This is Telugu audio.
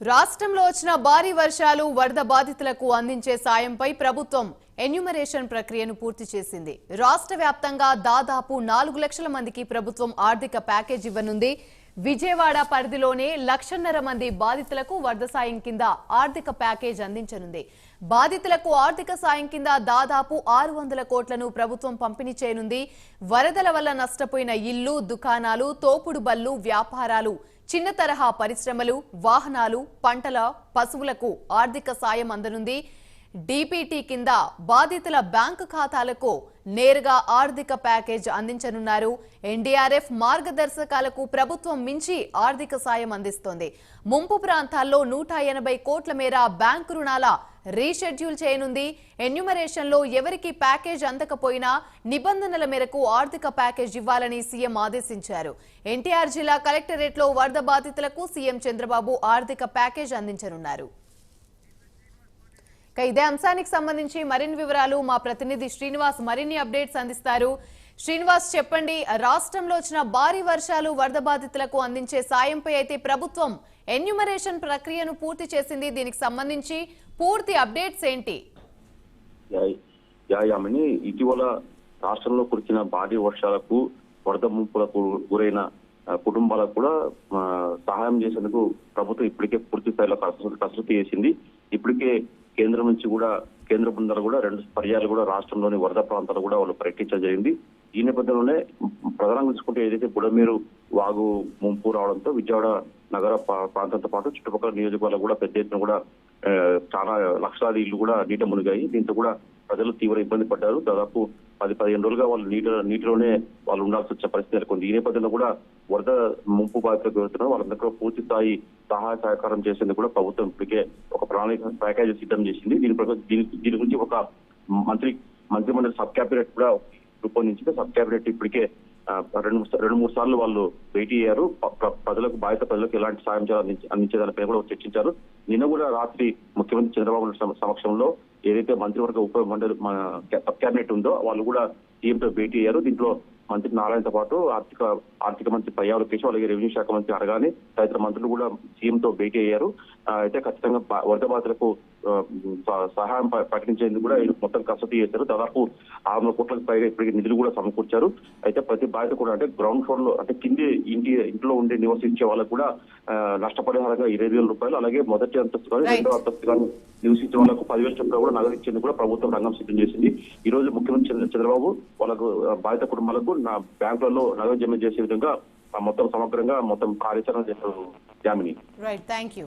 రాష్ట్రంలో వచ్చిన భారీ వర్షాలు వరద బాధితులకు అందించే సాయంపై ప్రభుత్వం ఎన్యుమరేషన్ ప్రక్రియను పూర్తి చేసింది. రాష్ట్ర వ్యాప్తంగా దాదాపు నాలుగు లక్షల మందికి ప్రభుత్వం ఆర్థిక ప్యాకేజ్ ఇవ్వనుంది. విజయవాడ పరిధిలోనే లక్షన్నర మంది బాధితులకు వరద సాయం కింద ఆర్థిక ప్యాకేజ్ అందించనుంది. బాధితులకు ఆర్థిక సాయం కింద దాదాపు ఆరు వందల కోట్లను ప్రభుత్వం పంపిణీ చేయనుంది. వరదల వల్ల నష్టపోయిన ఇల్లు దుకాణాలు తోపుడు బళ్ళు వ్యాపారాలు చిన్న తరహా పరిశ్రమలు వాహనాలు పంటల పశువులకు ఆర్థిక సాయం అందనుంది. డీపీటీ కింద బాధితుల బ్యాంకు ఖాతాలకు నేరుగా ఆర్థిక ప్యాకేజ్ అందించనున్నారు. ఎన్డీఆర్ఎఫ్ మార్గదర్శకాలకు ప్రభుత్వం మించి ఆర్థిక సాయం అందిస్తోంది. ముంపు ప్రాంతాల్లో నూట ఎనభై కోట్ల మేర బ్యాంకు రుణాల రీషెడ్యూల్ చేయనుంది. ఎన్యుమరేషన్లో ఎవరికి ప్యాకేజ్ అందకపోయినా నిబంధనల మేరకు ఆర్థిక ప్యాకేజ్ ఇవ్వాలని సీఎం ఆదేశించారు. ఎన్టీఆర్ జిల్లా కలెక్టరేట్లో వరద బాధితులకు సీఎం చంద్రబాబు ఆర్థిక ప్యాకేజ్ అందించనున్నారు. ఇక ఇదే అంశానికి సంబంధించి మరిన్ని వివరాలు మా ప్రతినిధి శ్రీనివాస్ మరిన్ని అప్డేట్స్ అందిస్తారు. శ్రీనివాస్ చెప్పండి రాష్ట్రంలో వచ్చిన భారీ వర్షాలు వరద బాధితులకు అందించే సాయంపై అయితే ప్రభుత్వం ఎన్యుమరేషన్ ప్రక్రియను పూర్తి చేసింది. దీనికి సంబంధించి పూర్తి అప్డేట్స్ ఏంటి? యాయామని ఇటీవల రాష్ట్రంలో కురిసిన భారీ వర్షాలకు వరద ముంపులకు గురైన కుటుంబాలకు కూడా సహాయం చేసేందుకు ప్రభుత్వం ఇప్పటికే పూర్తి స్థాయిలో కసరత్తు చేసింది. ఇప్పటికే కేంద్రం నుంచి కూడా కేంద్ర బృందాలు కూడా రెండు పర్యాలు కూడా రాష్ట్రంలోని వరద ప్రాంతాలు కూడా వాళ్ళు పర్యటించడం జరిగింది. ఈ నేపథ్యంలోనే ప్రధానంగా చూసుకుంటే ఏదైతే బుడమీరు వాగు ముంపు రావడంతో విజయవాడ నగర ప్రా- ప్రాంతంతో పాటు చుట్టుపక్కల నియోజకవర్గాలు కూడా పెద్ద ఎత్తున కూడా చాలా లక్షలాది ఇళ్ళు కూడా నీట మునిగాయి. దీంతో కూడా ప్రజలు తీవ్ర ఇబ్బంది పడ్డారు. దాదాపు పది పదిహేను రోజులుగా వాళ్ళు నీట నీటిలోనే వాళ్ళు ఉండాల్సి వచ్చే పరిస్థితి నెలకొంది. ఈ నేపథ్యంలో కూడా వరద ముంపు బాధితులకు వెళ్తున్నారు వాళ్ళందరూ పూర్తి స్థాయి సహాయ సహకారం చేసేందుకు కూడా ప్రభుత్వం ఇప్పటికే ఒక ప్రణాళిక ప్యాకేజ్ సిద్ధం చేసింది. దీని దీని దీని గురించి ఒక మంత్రి మంత్రిమండలి సబ్ క్యాబినెట్ కూడా రూపొందించింది. సబ్ క్యాబినెట్ ఇప్పటికే రెండు మూడు రెండు మూడు సార్లు వాళ్ళు భేటీ అయ్యారు. ప్రజలకు బాధిత ప్రజలకు ఎలాంటి సాయం చేయాలి అందించే దానిపై కూడా చర్చించారు. నిన్న కూడా రాత్రి ముఖ్యమంత్రి చంద్రబాబు నాయుడు సమక్షంలో ఏదైతే మంత్రివర్గ ఉప మండలి క్యా- సబ్ క్యాబినెట్ ఉందో వాళ్ళు కూడా సీఎంతో భేటీ అయ్యారు. దీంట్లో మంత్రి నారాయణతో పాటు ఆర్థిక ఆర్థిక మంత్రి పయ్యావుల కేశవ్ అలాగే రెవెన్యూ శాఖ మంత్రి అడగాని తదితర మంత్రులు కూడా సీఎంతో భేటీ అయ్యారు. అయితే ఖచ్చితంగా వరద బాధితులకు సహాయం ప్రకటించేందుకు కూడా మొత్తం కసరత్తు చేశారు. దాదాపు ఆరు వందల కోట్లకు పైగా ఇప్పటికి నిధులు కూడా సమకూర్చారు. అయితే ప్రతి బాధిత కూడా అంటే గ్రౌండ్ ఫ్లోర్లో అంటే కింది ఇంటి ఇంట్లో ఉండి నివసించే వాళ్ళకు కూడా నష్టపరిహారంగా ఇరవై వేల రూపాయలు అలాగే మొదటి అంతస్తు కానీ Right. రెండో అంతస్తు కానీ నివసించే వాళ్ళకు పదివేల చొప్పున కూడా నగదు ఇచ్చేందుకు కూడా ప్రభుత్వం రంగం సిద్ధం చేసింది. ఈ రోజు ముఖ్యమంత్రి చంద్ర- చంద్రబాబు వాళ్ళకు బాధిత కుటుంబాలకు నా బ్యాంకులలో నగదు జమ చేసే విధంగా మొత్తం సమగ్రంగా మొత్తం కార్యాచరణ చేశారు జామిని. Right thank you